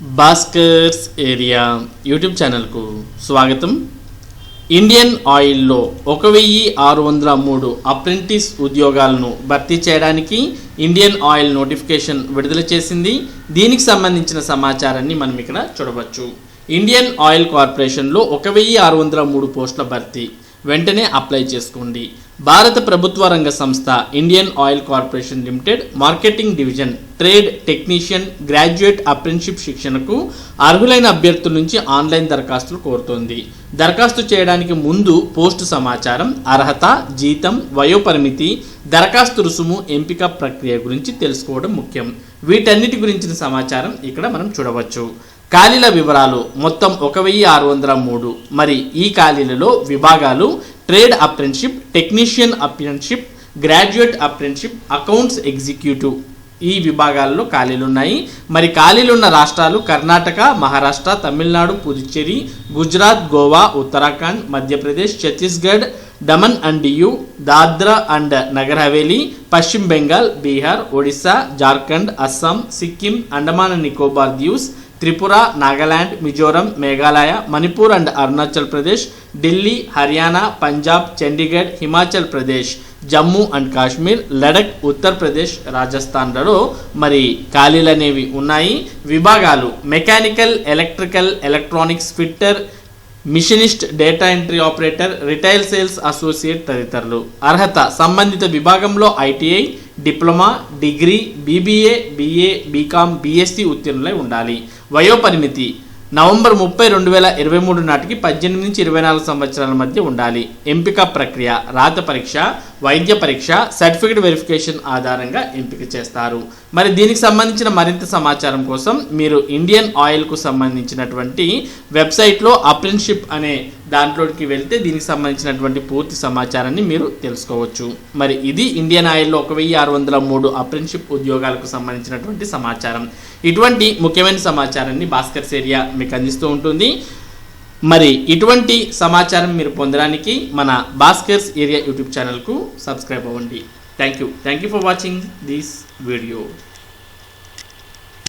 Bhaskar's area YouTube ఛానల్కు స్వాగతం. Indian ఆయిల్లో ఒక వెయ్యి ఆరు వందల మూడు అప్రెంటిస్ ఉద్యోగాలను భర్తీ చేయడానికి ఇండియన్ ఆయిల్ నోటిఫికేషన్ విడుదల చేసింది. దీనికి సంబంధించిన సమాచారాన్ని మనం ఇక్కడ చూడవచ్చు. ఇండియన్ ఆయిల్ కార్పొరేషన్లో ఒక వెయ్యి ఆరు వందల మూడు పోస్టుల భర్తీ. వెంటనే అప్లై చేసుకోండి. భారత ప్రభుత్వ రంగ సంస్థ Indian Oil Corporation Limited marketing division trade technician graduate apprenticeship శిక్షణకు అర్హులైన అభ్యర్థుల నుంచి ఆన్లైన్ దరఖాస్తులు కోరుతోంది. దరఖాస్తు చేయడానికి ముందు పోస్టు సమాచారం అర్హత జీతం వయోపరిమితి దరఖాస్తు రుసుము ఎంపిక ప్రక్రియ గురించి తెలుసుకోవడం ముఖ్యం. వీటన్నిటి గురించిన సమాచారం ఇక్కడ మనం చూడవచ్చు. ఖాళీల వివరాలు మొత్తం ఒక వెయ్యి ఆరు వందల మూడు. మరి ఈ ఖాళీలలో విభాగాలు trade apprenticeship technician apprenticeship graduate apprenticeship accounts executive ఈ విభాగాల్లో ఖాళీలు ఉన్నాయి మరి ఖాళీలు ఉన్న రాష్ట్రాలు Karnataka Maharashtra Tamil Nadu Puducherry Gujarat Goa Uttarakhand Madhya Pradesh Chhattisgarh Daman and Diu Dadra and Nagar Haveli Paschim Bengal Bihar Odisha Jharkhand Assam Sikkim Andaman and Nicobar దీవ్స్ Tripura Nagaland Mizoram Meghalaya Manipur and Arunachal Pradesh Delhi Haryana Punjab Chandigarh Himachal Pradesh Jammu and Kashmir Ladakh Uttar Pradesh రాజస్థాన్లలో మరి ఖాళీలు అనేవి ఉన్నాయి. విభాగాలు mechanical electrical electronics fitter machinist data entry operator retail sales associate తదితరులు. అర్హత సంబంధిత విభాగంలో ITI diploma degree BBA BA BCom BSc ఉత్తీర్ణులై ఉండాలి. వయోపరిమితి నవంబర్ ముప్పై రెండు వేల ఇరవై మూడు నాటికి పద్దెనిమిది నుంచి ఇరవై నాలుగు సంవత్సరాల మధ్య ఉండాలి. ఎంపిక ప్రక్రియ రాత పరీక్ష వైద్య పరీక్ష సర్టిఫికేట్ వెరిఫికేషన్ ఆధారంగా ఎంపిక చేస్తారు. మరి దీనికి సంబంధించిన మరింత సమాచారం కోసం మీరు ఇండియన్ ఆయిల్కు సంబంధించినటువంటి వెబ్సైట్లో అప్రెంట్షిప్ అనే దాంట్లోకి వెళ్తే దీనికి సంబంధించినటువంటి పూర్తి సమాచారాన్ని మీరు తెలుసుకోవచ్చు. మరి ఇది ఇండియన్ ఆయిల్లో ఒక వెయ్యి ఆరు వందల మూడు అప్రెంట్షిప్ ఉద్యోగాలకు సంబంధించినటువంటి సమాచారం. ఇటువంటి ముఖ్యమైన సమాచారాన్ని భాస్కర్స్ ఏరియా మీకు అందిస్తూ ఉంటుంది. మరి ఇటువంటి సమాచారం మీరు పొందడానికి మన భాస్కర్స్ ఏరియా యూట్యూబ్ ఛానల్కు సబ్స్క్రైబ్ అవ్వండి. Thank you thank you for watching this video.